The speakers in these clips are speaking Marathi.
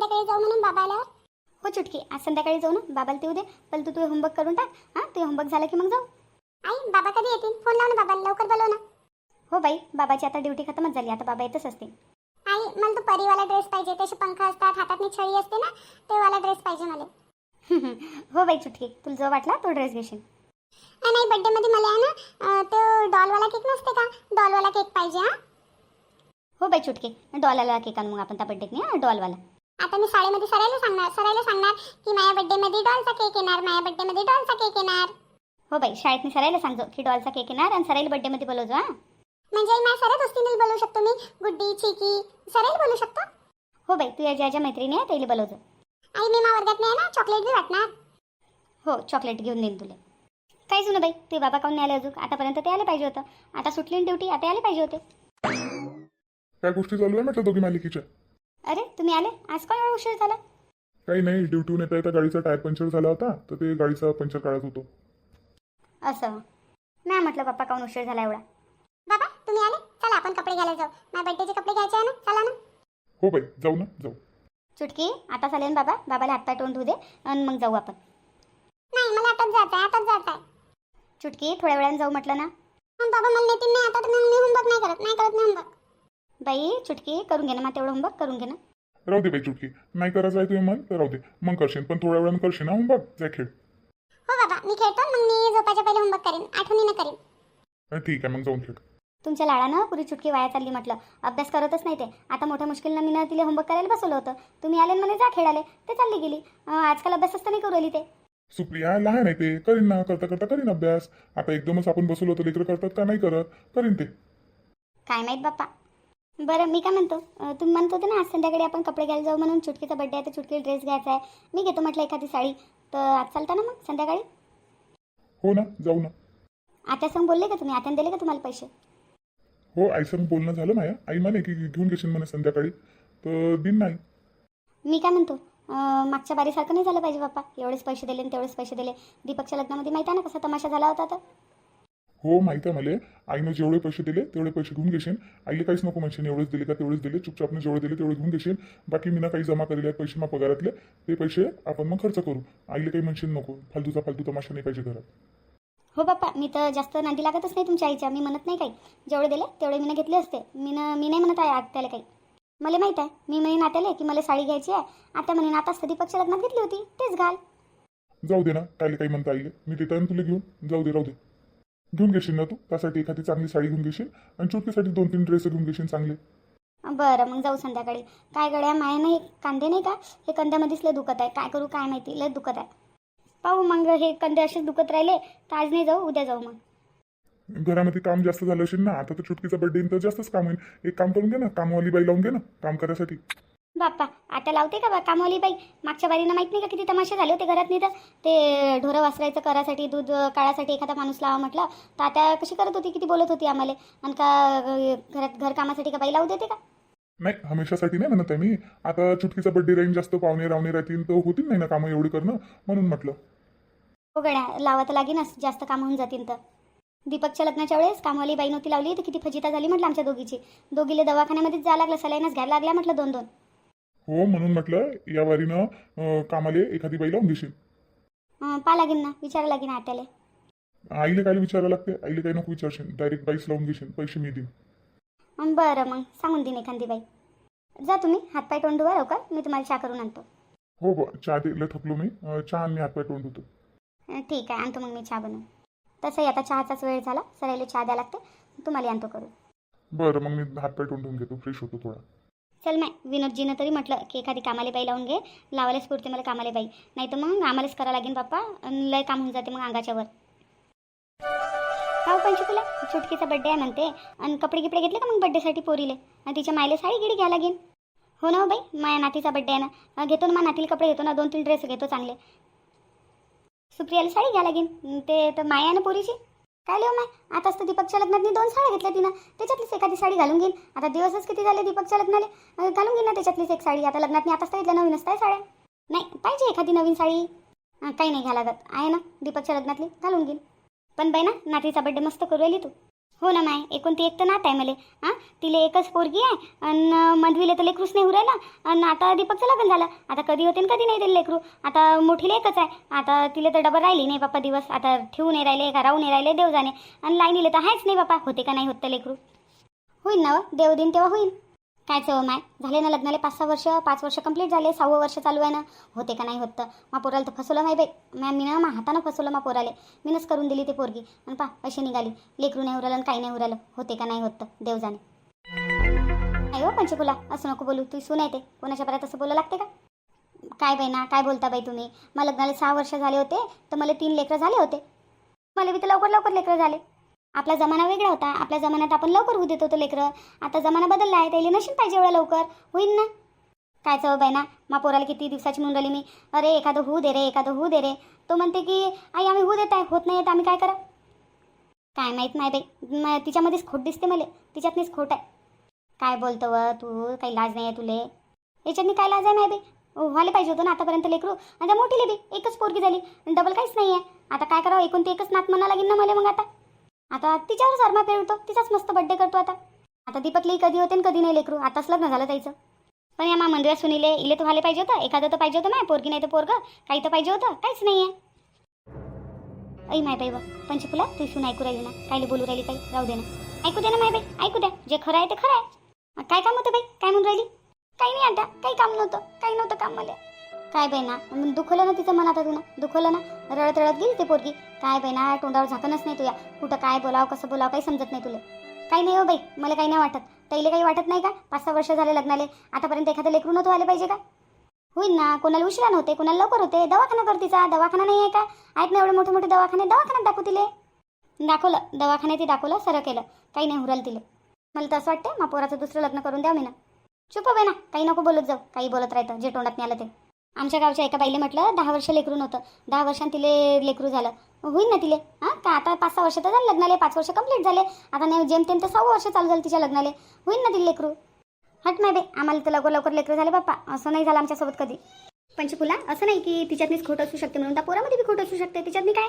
संध्याकाळी जाऊ म्हणून बाबा आल्यावर हो चुटकी आज संध्याकाळी जाऊ ना. बाबाला देऊ दे. पण तू तुझे होमवर्क करून टाक. हां ते होमवर्क झालं की मग जाऊ. आई बाबा कधी येतील? फोन लाव ना बाबाला. लवकर बोलव ना. हो बाई बाबाची आता ड्युटी खतमच झाली. आता बाबा येतच असते आई मला तो परीवाला ड्रेस पाहिजे. त्याचे पंख असतात हातात छळी असते ना ते वाला ड्रेस पाहिजे मला. हो बाई चुटकी तुला जो वाटला तो ड्रेस घेशील. नाही बर्थडे मध्ये मला आहे ना तो डॉलवाला केक नसते का? डॉलवाला केक पाहिजे हा. हो बाई चुटकी डॉलला केक आणू मग आपण त्या बड्डेत नाही डॉलवाला आता मी शाळेमध्ये सरायला सांगणार सरायला सांगणार की माझ्या बर्थडे मध्ये डॉलचा केक येणार माझ्या बर्थडे मध्ये डॉलचा केक येणार. हो बाई शाळेत मी सरायला सांगतो की डॉलचा केक येणार आणि सरायला बड्डेमध्ये बोलवतो हां. म्हणजे माझ्या सगळ्या दोस्तींनाच बोलवू शकतो मी गुड्डी चिकी सरायला बोलू शकतो? हो बाई तू या ज्या ज्या मैत्रिणी आहे त्याला बोलवतो. आई मी मा वर्गात नाही ना चॉकलेट बी वाटणार. हो चॉकलेट घेऊन देईन तुला. काय जुनं बाई ते बाबा काऊन नाही आले अजून? आतापर्यंत ते आले पाहिजे होतं. आता सुटली ड्युटी आता आले पाहिजे होते. काय गोष्टी चालू आहे म्हटलं दोघी मालिकेच्या? अरे तुम्ही आले? आज काय एवढा उशीर झाला? काही नाही ड्युटीहून येता येता गाडीचा टायर पंक्चर झाला होता तर ते गाडीचा पंक्चर काढत होतो. असं. नाही म्हटलं पप्पा काऊन उशीर झाला एवढा. बाबा तुम्ही आले? चला आपण कपडे घ्यायला जाऊ. माझ्या बर्थडेचे कपडे घ्यायचे आहे ना? चला ना. हो बाई जाऊ ना जाऊ. चुटकी आता चालेल बाबा? बाबाला हातपाय तोंड धुऊ दे आणि मग जाऊ आपण. नाही मला आताच जायचं आहे आताच जायचं आहे चुटकी थोड्या वेळाने जाऊ म्हटलं ना. बाबा मला नेतील नाही आता तर मग मी होमवर्क नाही करत नाही करत मी होमवर्क बाई चुटकी करून घे ना मग तेवढं होमवर्क करून घे ना. राहू दे बाई चुटकी. नाही करायचं आहे तुझे मन तर राहू दे. मग करशील पण थोड्या वेळानं करशील ना बघ जाय खेळ. हो बाबा मी खेळतो मग मी झोपायच्या पहिले होमवर्क करेन आठवणीनं करेन. हा, ठीक आहे मग जाऊन खेळ. तुमच्या लाडानं पुरी चुटकी वाया चालली म्हटलं. अभ्यास करतच नाही ते. आता मोठ्या मुश्किलनं मी तिला होमवर्क करायला बसवलं होतं. तुम्ही आले म्हणे जा खेळाले. ते चालली गेली. अं, आजकाल अभ्यासच तर नाही करू राहिली ते. सुप्रिया लहान आहे ते. करीन ना करता करता करीन अभ्यास. आता एकदमच आपण बसवलो तर लेकरं करतात का नाही करत? करीन ते. काय माहीत बाप्पा. बरं मी काय म्हणतो? अं, तुम्ही म्हणत होते ना आज संध्याकाळी आपण कपडे घ्यायला जाऊ म्हणून चुटकीचा बड्डे आहे तर चुटकीला ड्रेस घ्यायचा आहे. मी घेतो म्हटलं एखादी साडी. तर आज चालता ना मग संध्याकाळी? हो ना जाऊ ना. आता संग बोलले का तुम्ही? आत्याने दिले का तुम्हाला पैसे? हो आईसंग बोलणं झालं माझ्या. आई म्हणे की घेऊन घेशील म्हणे संध्याकाळी. तर दिन नाही. मी काय म्हणतो? अं, मागच्या बारीसारखं नाही झालं पाहिजे बाप्पा. एवढेच पैसे दिले आणि तेवढेच पैसे दिले. दीपकच्या लग्नामध्ये माहिती आहे ना कसा तमाशा झाला होता तर हो माहिती आहे मला. आईनं जेवढे पैसे दिले तेवढे पैसे घेऊन घेशील आईला काहीच नको म्हणशील एवढेच दिले का तेवढेच दिले. चुपचापने जेवढे दिले तेवढे घेऊन घेशील बाकी मी ना काही जमा आहेत पैसे मा पगारातले ते पैसे आपण मग खर्च करू. आईला काही म्हणशील नको. फालतूचा फालतू तमाशा नाही पाहिजे घरात. हो बाप्पा मी तर जास्त नांदी लागतच नाही तुमच्या आईच्या. मी म्हणत नाही काही. जेवढे दिले तेवढे मी घेतले असते. मी न मी नाही म्हणत आहे आत्याला काही. मला माहीत आहे मी म्हणे नात्याला की मला साडी घ्यायची आहे. आता म्हणे आताच तर दीपकच्या लग्नात घेतली होती? तेच घाल. जाऊ दे ना कायले काही म्हणता आईले मी देता तुला घेऊन जाऊ दे राहू दे. घेऊन घेशील ना तू? त्यासाठी एखादी चांगली साडी घेऊन घेशील आणि चुटकीसाठी दोन तीन ड्रेस घेऊन घेशील चांगले. बरं मग जाऊ संध्याकाळी. काय गड्या माया नाही कांदे नाही का? हे कंद्यामध्येच लय दुखत आहे. काय करू काय माहिती? लय दुखत आहे. पाहू मग हे कंदे असेच दुखत राहिले तर आज नाही जाऊ उद्या जाऊ मग. घरामध्ये काम जास्त झालं असेल ना आता तर चुटकीचा बर्थडे तर जास्तच काम होईल. एक काम करून घे ना कामवाली बाई लावून घे ना काम करायसाठी. बाप्पा आता लावते का बा कामवाली बाई मागच्या बारीनं माहीत नाही का किती तमाशे झाले होते घरात नाही तर ते ढोरं वासरायचं करासाठी दूध अं, काढासाठी एखादा माणूस लावा म्हटलं. तर आता कशी करत होती? किती बोलत होती आम्हाला? आणि का घरात घर कामासाठी का बाई लावू देते का? नाही हमेशासाठी नाही म्हणत आहे मी. आता चुटकीचा बर्थडे राहील जास्त पाहुणे रावणे राहतील तर होतील नाही ना कामं एवढी करणं म्हणून म्हटलं. हो गड्या लावा तर लागेनच जास्त काम होऊन जातील तर. दीपकच्या लग्नाच्या वेळेस कामवाली बाई नव्हती लावली तर किती फजिता झाली म्हटलं आमच्या दोघीची. दोघीले दवाखान्यामध्येच जायला लागलं सलाईनच घ्यायला लागल्या म्हटलं दोन दोन हो म्हणून म्हटलं या वारीनं अं, कामाले एखादी बाई लावून घेशील अं, पा लागेल ना विचारा लागेल आत्याले. आईले काय विचारायला लागते? आईले काही नको विचारशील. डायरेक्ट बाईस लावून घेशील पैसे मी देईन. अं, बरं मग सांगून देईन एखादी बाई. जा तुम्ही हातपाय तोंड धुवा लवकर मी तुम्हाला चहा करून आणतो. हो हो चहा द्यायला थकलो मी. अं, चहा आणि हातपाय तोंड होतो अं, ठीक आहे आणतो मग मी चहा बनवून. तसंही आता चहाचाच वेळ झाला सरायला चहा द्या लागते तुम्हाला आणतो करून. बरं मग मी हातपाय तोंड धुवून घेतो फ्रेश होतो थोडा. चल माय विनोदजीनं तरी म्हटलं की एखादी कामाले बाई लावून घे लावायलाच पुरते मला कामाले बाई. नाही तर मग आम्हालाच करावं लागेल बाप्पा लय काम होऊन जाते मग अंगाच्या वर. का हो पंचकुला चुटकीचा बड्डे आहे म्हणते. आणि कपडे गिपडे घेतले का मग बड्डेसाठी पोरीले? आणि तिच्या मायले साडी गिडी घ्या लागेल हो ना हो बाई माझ्या नातीचा बड्डे आहे ना. घेतो ना माझ्या नातीला कपडे घेतो ना दोन तीन ड्रेस घेतो चांगले. सुप्रियाला साडी घ्या लागेल ते तर माया आहे ना पोरीची? काय लिहू माय? आताच तर दीपकच्या लग्नात मी दोन साड्या घेतल्या तिनं. त्याच्यातलीच एखादी साडी घालून घेईन. आता दिवसच किती झाले दीपकच्या लग्नाला? घालून घेईन ना त्याच्यातलीच एक साडी. आता लग्नात मी आताच तर घेतल्या नवीन असताय साड्या? नाही पाहिजे एखादी नवीन साडी. काही नाही घ्यायला जात आहे ना दीपकच्या लग्नातली? घालून घेईन. पण बाई ना नातीचा बड्डे मस्त करू आली तू. हो ना माय एकूण ती एक तर नात आहे मला. हां तिला एकच पोरगी आहे आणि मधवीला तर लेकरूच नाही उरायला. आणि आता दीपकचं लग्न झालं. आता कधी होते आणि कधी नाही ते लेकरू. आता मोठीला एकच आहे. आता तिला तर डबल राहिली नाही बाप्पा दिवस. आता ठेवू नाही राहिले का राहू नाही राहिले देव जाणे आणि लाईनीला तर आहेच नाही बाप्पा होते का नाही होत तर लेकरू? होईल ना हो. व देव देईन तेव्हा होईल काय चव माय? झाले ना लग्नाला पाच सहा वर्ष पाच वर्ष कंप्लीट झाले सहावं वर्ष चालू आहे ना. होते का नाही होत तर. मा पोराला तर फसवलं नाही बाई. मॅम मी ना मा हातानं फसवलं मा पोराले. मीनच करून दिली ते पोरगी. आणि पा अशी निघाली. लेकरू नाही उरालं आणि काही नाही उरालं. होते का नाही होत तर. नाही हो पंचकुला असं नको बोलू. तू सून येते कोणाच्या पर्यंत असं बोलायला लागते का? काय बाई ना काय बोलता बाई तुम्ही? मला लग्नाला सहा वर्ष झाले होते तर मला तीन लेकरं झाले होते. मला बी तर लवकर लवकर लेकरं झाले. आपला जमाना वेगळा होता. आपल्या जमान्यात आपण लवकर होऊ देत होतो लेकरं. आता जमाना बदलला आहे. त्याला नशीन पाहिजे एवढं लवकर. होईल ना? काय चव बाई ना? मा पोराला किती दिवसाची म्हणून राहिली मी. अरे एखादं होऊ दे रे एखादं होऊ दे रे. तो म्हणते की आई आम्ही होऊ देत आहे. होत नाही तर आम्ही काय करा? काय माहीत नाही बाई. म- तिच्यामध्येच खोट दिसते मला. तिच्यातनीच खोट आहे. काय बोलतो व? तू काही लाज नाही आहे तुले? याच्यातनी काय लाज आहे नाही बाई? व्हायला पाहिजे होतं ना आतापर्यंत लेकरू. त्या मोठी बी. एकच पोरगी झाली. डबल काहीच नाही आहे. आता काय करावं? एकूण ते एकच नात म्हणा लागेल ना मला मग आता? आता तिच्यावर सरमा पेरतो तिचाच मस्त बड्डे करतो आता. आता दीपकली कधी होते आणि कधी नाही लेकरू आताच लग्न झालं त्याचं. पण या मा मंदिरात सुनीले इले तर व्हायला पाहिजे होतं एखादं तर पाहिजे होतं माय पोरगी नाही तर पोरग काही तर पाहिजे होतं काहीच नाही आहे ऐ माय बाई बा पंचकुला तू सून ऐकू राहिली ना कायले बोलू राहिली काही राहू दे ना. ऐकू दे ना माय बाई ऐकू द्या जे खरं आहे ते खरं आहे. काय काम होतं बाई काय म्हणून राहिली? काही नाही आता काही काम नव्हतं काही नव्हतं काम मला काय बाई ना मग दुखवलं ना तिचं मन आता तुला दुखवलं ना रडत रडत गेली ते पोरगी. काय बाई ना तोंडावर झाकणच नाही तुया. कुठं काय बोलावं कसं बोलावं काही समजत नाही तुला. काही नाही हो बाई मला काही नाही वाटत. तैले काही वाटत नाही का? पाच सहा वर्ष झाले लग्नाले. आतापर्यंत एखादं लेकरू नव्हतं आले पाहिजे का? होईल ना कोणाला उशिरा नव्हते कोणाला लवकर होते. दवाखाना कर तिचा दवाखाना नाही आहे का? आहेत ना एवढे मोठे मोठे दवाखाने? दवाखान्यात दाखवू तिले. दाखवलं दवाखान्यात दाखवलं सरळ केलं. काही नाही हुराल तिले. मला तर असं वाटतं मग पोराचं दुसरं लग्न करून द्या मी ना. चुप हो बाई ना काही नको बोलत जाऊ. काही बोलत राहतं जे तोंडात नाही आलं ते. आमच्या गावच्या एका बाईले म्हटलं दहा वर्ष लेकरू नव्हतं. दहा वर्षांत तिले लेकरू झालं. होईल ना तिले? हां? का आता पाच सहा वर्ष तर झालं लग्नाले पाच वर्ष कंप्लीट झाले. आता नाही जेमतेम तर सहा वर्ष चालू झालं तिच्या लग्नाले. होईल ना तिले लेकरू? हट नाही बे आम्हाला तर लवकर लवकर लेकरं झाले बाप्पा. असं नाही झालं आमच्यासोबत कधी. पंचकुला असं नाही की तिच्यातनीच खोट असू शकते म्हणून. त्या पोरामध्ये बी खोट असू शकते. तिच्यातनी काय?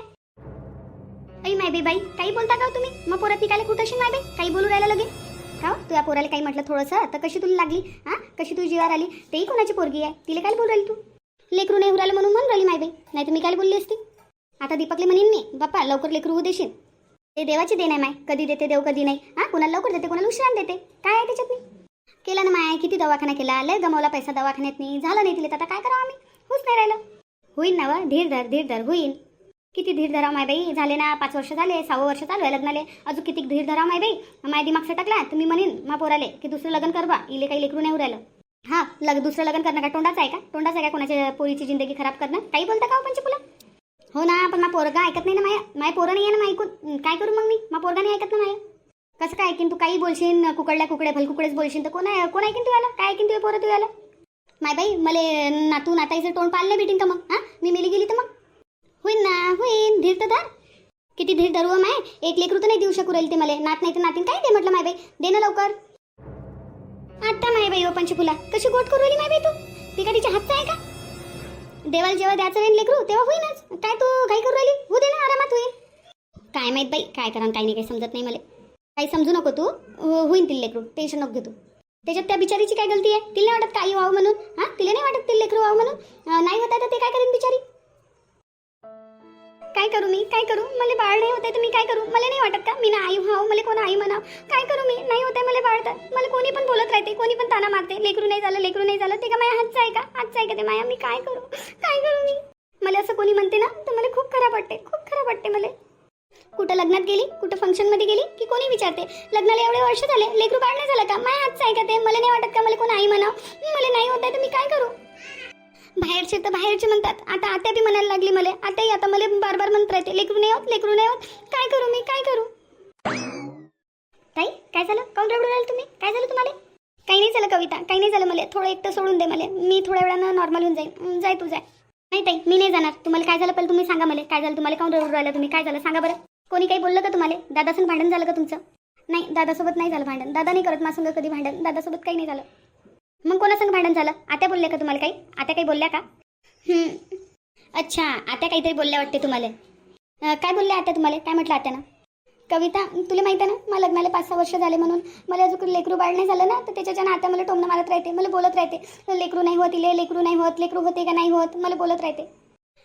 ऐ माय बे बाई काही बोलता का हो तुम्ही? मग पोरात निकाले कुठं अशी माय काही बोलू राहिला लगे का हो? तू या पोराला काही म्हटलं थोडंसं तर कशी तुला लागली? हां? कशी तू जीवार आली? तेही कोणाची पोरगी आहे? तिला काय बोलू राहिली तू? लेकरू नाही उरालं म्हणून म्हणून राहिली माय बाई नाही तर मी काय बोलली असती? आता दीपकले म्हणेन मी बाप्पा लवकर लेकरू होऊ देशील. ते देवाची देण आहे माय. कधी देते देव कधी नाही. हां कोणाला लवकर देते कोणाला उशिरा देते. काय आहे त्याच्यात केला ना माय किती दवाखाना केला? लय गमावला पैसा दवाखान्यात नाही झालं नाही तिला तर आता काय करावं आम्ही? होच नाही राहिलं. होईल ना व धीर धर धीर धर होईल किती धीर धराव माय बाई झाले ना पाच वर्ष झाले सहावं वर्ष चालू आहे लग्नाले. अजून किती धीर धराव माय बाई माय दिमाग टाकला तुम्ही म्हणेन मा पोराले की दुसरं लग्न करवा इले काही लेकरू नाही उरायलं हा लग दुसरं लग्न करणं का? तोंडाचं आहे का? तोंडाचं आहे का कोणाच्या पोरीची जिंदगी खराब करणं? काही बोलता का हो चिपुला हो ना पण मा पोरगा ऐकत नाही ना माया. माय पोरं नाही आहे ना ऐकून? काय करू मग मी? मा पोरगा नाही ऐकत ना माया. कसं काय ऐकीन तू? काही बोलशील कुकडल्या कुकडे भलकुकडेच बोलशील तर कोण आहे कोण ऐकीन तू याला? काय ऐकीन तू पोरं तू याला? माय बाई मले नातू नाताईचं तोंड पाळलं भेटीन का मग? हां? मी मेली गेली तर मग? होईन ना होईन. धीर तर धर. किती धीर धरू हो माय. एक लेकरू तर नाही देऊ शकू राहील ते मला. नात नाही तर नातीन. काय दे म्हटलं माय बाई? दे ना लवकर. आता माय बाई ओ फुला. कशी गोट करू राहिली माय बाई तू? ती का तिच्या हातचा आहे का? देवाला जेव्हा द्यायचं राहील लेकरू तेव्हा होईनच. काय तू घाई करू राहिली? होऊ दे ना आरामात होईल काय माहीत बाई काय करा काही नाही काही समजत नाही मला. काही समजू नको तू. हो, होईन तिला लेकरू. टेन्शन नको घेऊ तू. त्याच्यात त्या बिचारीची काय गलती आहे? तिला नाही वाटत काही व्हावं म्हणून? हा? तिला नाही वाटत तिला लेकरू व्हावं म्हणून? नाही होत आहे तर ते काय करेन बिचारी? काय करू मी? काय करू? मला बाळ नाही होत आहे तर मी काय करू? मला नाही वाटत का? मी ना आई व्हावं मला कोण आई म्हणावं? काय करू? नाही होत मला पाळतात मला कोणी पण बोलत राहते कोणी पण ताना मारते. लेकरू नाही झालं लेकरू नाही झालं. ते का माझ्या हातचं आहे का? हातचं आहे का ते माया? मी काय करू? काय करू मी? मला असं कोणी म्हणते ना तर मला खूप खराब वाटते खूप खराब वाटते मला. कुठं लग्नात गेली? कुठं फंक्शनमध्ये गेली? की कोणी विचारते? लग्नाला एवढे वर्ष झाले. लेकरू काढ नाही झालं का? माझ्या हातचं आहे का ते? मला नाही वाटत का मला कोण आई म्हणावं? मला नाही होत आहे तर मी काय करू? बाहेरचे तर बाहेरचे म्हणतात. आता आत्या बी म्हणायला लागली मला. आताही आता मला बार बार म्हणत राहते. लेकरू नाही होत लेकरू नाही होत. काय करू मी? काय करू ताई काय झालं काऊन रडू राहिलं तुम्ही काय झालं तुम्हाला काही बेटा काही नाही झालं मला. थोडं एकटं सोडून दे मला. मी थोड्या वेळानं नॉर्मल होऊन जाईन. जाय तू जाय. नाही ताई मी नाही जाणार. तुम्हाला काय झालं पहिले तुम्ही सांगा मला. काय झालं? तुम्हाला काऊन रडू राहिलं तुम्ही? काय झालं? सांगा बरं. कोणी काही बोललं का तुम्हाला? दादासन भांडण झालं का तुमचं? नाही दादासोबत नाही झालं भांडण. दादा नाही करत मासंग कधी भांडण. दादासोबत काही नाही झालं. मग कोणासंग भांडण झालं? आत्या बोलल्या का तुम्हाला काही? आत्या काही बोलल्या का? अच्छा आत्या काहीतरी बोलल्या वाटते तुम्हाला. काय बोलल्या आत्या तुम्हाला? काय म्हटलं आत्यानं? कविता तुला माहिती आहे ना मला लग्नाला पाच सहा वर्ष झाले म्हणून. मला अजून लेकरू बाळ नाही झालं ना तर त्याच्याच्या आता मला टोमणं मारत राहते मला बोलत राहते. लेकरू नाही होत इले लेकरू नाही होत लेकरू होते का नाही होत? मला बोलत राहते.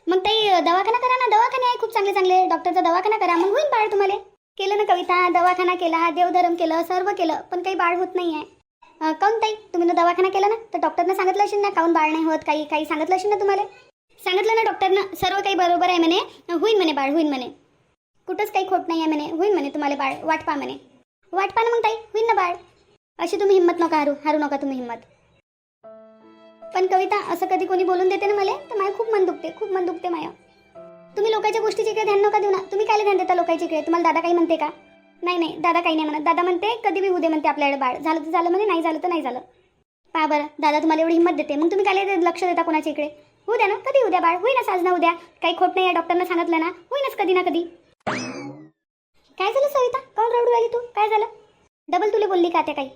मग ताई दवाखाना करा ना दवाखाने आहे खूप चांगले चांगले. डॉक्टरचा दवाखाना करा मग होईल बाळ तुम्हाला. केलं ना कविता दवाखाना केला देवधर्म केलं सर्व केलं पण काही बाळ होत नाही आहे काऊन ताई? तुम्ही ना दवाखाना केला ना तर डॉक्टरनं सांगितलं असेल ना काऊन बाळ नाही होत काही काही सांगितलं असेल ना तुम्हाला? सांगितलं ना डॉक्टरनं सर्व काही बरोबर आहे म्हणे होईन म्हणे बाळ होईन म्हणे. कुठंच काही खोट नाही आहे म्हणे. होईन म्हणे तुम्हाला बाळ. वाट पा म्हणे. वाट पा ना मग ताई. होईन ना बाळ. अशी तुम्ही हिंमत नका हारू. हारू नका तुम्ही हिंमत. पण कविता असं कधी कोणी बोलून देते ना मला तर माय खूप मन दुखते. खूप मन दुखते माय. तुम्ही लोकांच्या गोष्टीची इकडे ध्यान नका देऊ ना. तुम्ही काय ध्यान देता लोकांच्या इकडे तुम्हाला दादा काही म्हणते का? नाही नाही. दादा काही नाही म्हणत. दादा म्हणते कधी बी उद्या म्हणते आपल्याकडे बाळ. झालं तर झालं म्हणे नाही झालं तर नाही झालं. पहा बरं. दादा तुम्हाला एवढी हिंमत देते. मग तुम्ही काय लक्ष देता कोणाच्या इकडे? होऊ द्या ना. कधी उद्या बाळ. होईनच आज ना उद्या. काही खोट नाही आहे डॉक्टरना सांगितलं ना. होईनच कधी ना कधी. काय झालं सविता? काऊन रडू राहिली तू? काय झालं? डबल तुला बोलली का त्या काही?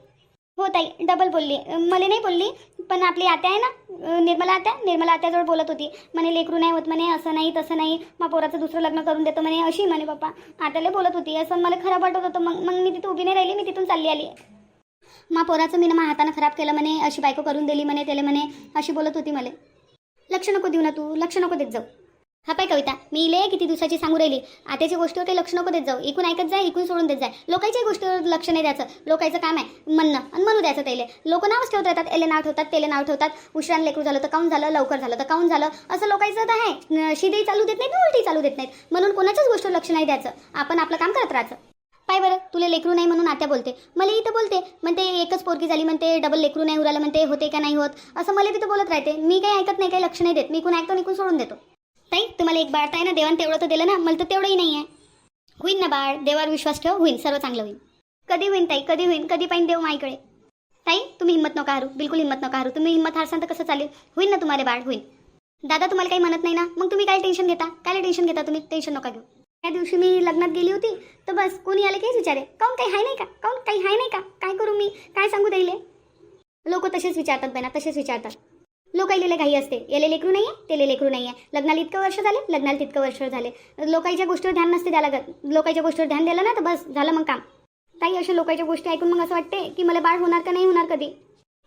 हो ताई डबल बोलली. मला नाही बोलली पण आपली आत्या आहे ना निर्मला आत्या निर्मला आत्याजवळ बोलत होती. म्हणे लेकरू नाही होत म्हणे असं नाही तसं नाही. मग पोराचं दुसरं लग्न करून देतो म्हणे अशी म्हणे पप्पा. आत्याला बोलत होती. असं मला खराब वाटत होतं. मग मग मी तिथे उभी नाही राहिली मी तिथून चालली आली. मा पोराचं मी ना मा हातानं खराब केलं म्हणे अशी बायको करून दिली म्हणे त्याला म्हणे अशी बोलत होती मला. लक्ष नको देऊ ना तू लक्ष नको देत जाऊ. हा पाय कविता मी इले किती दिवसाची सांगू राहिली. आताच्या गोष्टीवर काही लक्ष नको देत जाऊ. इकून ऐकत जाय इकून सोडून देत जाय लोकांच्या गोष्टीवर लक्ष नाही द्यायचं. लोकांचं काम आहे म्हणणं आणि म्हणू द्यायचं त्याला. लोक नावच ठेवत राहतात. एले नाव ठेवतात तेले नाव ठेवतात. उशिरान लेकरू झालं तर काऊन झालं? लवकर झालं तर काऊन झालं? असं लोकांचं तर आहे. शिदेही चालू देत नाहीत उलटी चालू देत नाहीत. म्हणून कोणाच्याच गोष्टीवर लक्ष नाही द्यायचं. आपण आपलं काम करत राहायचं. पाय बरं तुला लेकरू नाही म्हणून आत्या बोलते. मला इथं बोलते. म्हणते एकच पोरगी झाली. म्हणते डबल लेकरू नाही उरालं म्हणते होते का नाही होत? असं मला तिथं बोलत राहते. मी काही ऐकत नाही काही लक्ष नाही देत. मी इकून ऐकतो निकून सोडून देतो. ताई तुम्हाला एक बाळ आहे ना देवान तेवढं तर दिलं ना मला तर तेवढंही नाही आहे होईन ना बाळ देवावर विश्वास ठेव होईन सर्व चांगलं होईल. कधी होईन ताई कधी होईन कधी पाहिजे देव माईकडे. ताई तुम्ही हिंमत नका हरू बिलकुल हिंमत नका हरू तुम्ही हिंमत हारसान तर कसं चालेल? होईन ना तुम्हाला बाळ होईल दादा तुम्हाला काही म्हणत नाही ना? मग तुम्ही काय टेन्शन घेता? काय टेन्शन घेता तुम्ही? टेन्शन नका घेऊ. त्या दिवशी मी लग्नात गेली होती तर बस कोणी आले काहीच विचारे? काऊन काही हाय नाही का? काऊन काही हाय नाही का? काय करू मी? काय सांगू द्यायले लोक तसेच विचारतात बेना तसेच विचारतात. लोक घाई असते. याले लेकरू नाही आहे तेले लेकरू नाही आहे लग्नाला इतकं वर्ष झाले लग्नाला तितकं वर्ष झाले. लोकाईच्या गोष्टीवर ध्यान नसते द्यायला लागत. लोकाईच्या गोष्टीवर ध्यान दिलं ना तर बस झालं मग काम. ताई अशा लोकांच्या गोष्टी ऐकून मग असं वाटते की मला बाळ होणार का नाही होणार कधी?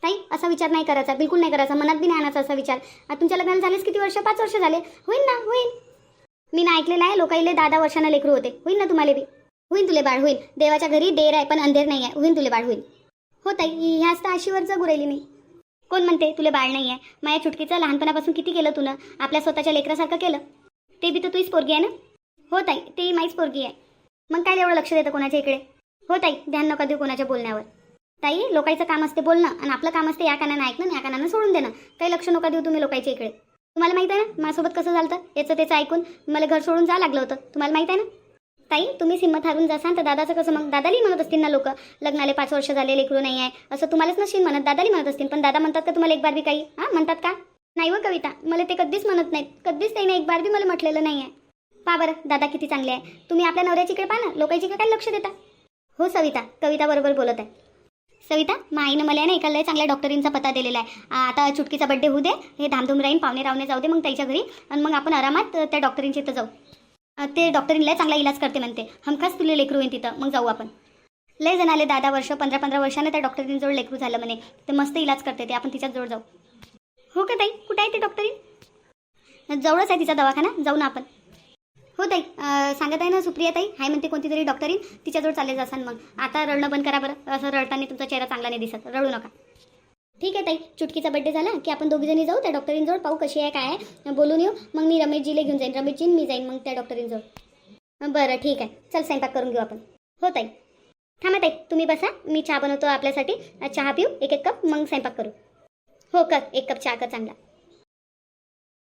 ताई असा विचार नाही करायचा. बिलकुल नाही करायचा. मनात बी नाही आणायचा असा विचार. आता तुमच्या लग्नाला झालेच किती वर्ष? पाच वर्ष झाले. होईल ना होईल मी ना ऐकलेलं आहे लोकाईले दहा दहा वर्षांना लेकरू होते. होईल ना तुम्हाला बी? होईल तुले बाळ होईल देवाच्या घरी देर आहे पण अंधेर नाही आहे होईल तुले बाळ होईल हो ताई ह्याच तर आशीवर जगू राहिली मी. कोण म्हणते तुले बाळ नाही आहे माझ्या चुटकीचं लहानपणापासून किती केलं तुनं? आपल्या स्वतःच्या लेकरासारखं केलं? ते बी तर तुझीच पोरगी आहे ना? हो ताई ते माहीच पोरगी आहे. मग काय एवढं लक्ष देतं कोणाच्या इकडे? हो ताई ध्यान नका देऊ कोणाच्या बोलण्यावर. ताई लोकांचं काम असते बोलणं आणि आपलं काम असते या कानानं ऐकणं या कानानं सोडून देणं. काही लक्ष नका देऊ तुम्ही लोकांच्या इकडे. तुम्हाला माहीत आहे ना माझ्यासोबत कसं झालं होतं याचं त्याचं ऐकून मला घर सोडून जा लागलं होतं. तुम्हाला माहीत आहे ना? ताई तुम्ही हिंमत हारून जासान तर दादाचं कसं मग? दादाली म्हणत असतील ना लोक लग्नाले पाच वर्ष झाले लेकरू नाही आहे. असं तुम्हालाच नशील म्हणत दादाली म्हणत असतील. पण दादा म्हणतात का तुम्हाला एक बार बी काही? हां म्हणतात का? नाही व कविता मला ते कधीच म्हणत नाहीत. कधीच त्याने एक बार बी मला म्हटलेलं नाही आहे. पा बरं दादा किती चांगले आहे. तुम्ही आपल्या नवऱ्याची इकडे पहा ना लोकांची इकडे काय लक्ष देता? हो सविता कविता बरोबर बोलत आहे. सविता माईनं मला ना एकाला चांगल्या डॉक्टरींचा पत्ता दिलेला आहे. आता चुटकीचा बड्डे होऊ दे हे धामधूम राहीन पाहुणे रावणे जाऊ दे मग त्याच्या घरी. आणि मग आपण आरामात त्या डॉक्टरींच्या इथं जाऊ. ते डॉक्टरीन लय चांगला इलाज करते म्हणते. हमखास तुला लेकरू होईन तिथं. मग जाऊ आपण. लय जण आले दहा दहा वर्ष पंधरा पंधरा वर्षानं त्या डॉक्टरींजवळ लेकरू झालं म्हणे. ते मस्त इलाज करते ते. आपण तिच्याजवळ जाऊ. हो का ताई? कुठे आहे ते डॉक्टरीन जवळच आहे तिचा दवाखाना. जाऊ ना आपण. हो ताई सांगत आहे ना सुप्रिया ताई? हाय म्हणते कोणती तरी डॉक्टरीन. तिच्याजवळ चालले जासान मग. आता रडणं बंद करा बरं. असं रडताना तुमचा चेहरा चांगला नाही दिसत. रडू नका. ठीक आहे ताई चुटकीचा बड्डे झाला की आपण दोघीजणी जाऊ त्या डॉक्टरींजवळ पाहू कशी आहे काय आहे. बोलून येऊ. मग मी रमेशजीला घेऊन जाईन. रमेशजी मी जाईन मग त्या डॉक्टरींजवळ बरं ठीक आहे. चल स्वयंपाक करून घेऊ आपण. हो ताई. थांबा ताई तुम्ही बसा. मी चहा बनवतो आपल्यासाठी. चहा पिऊ एक एक कप मग स्वयंपाक करू. हो कर. एक कप चहा कर चांगला.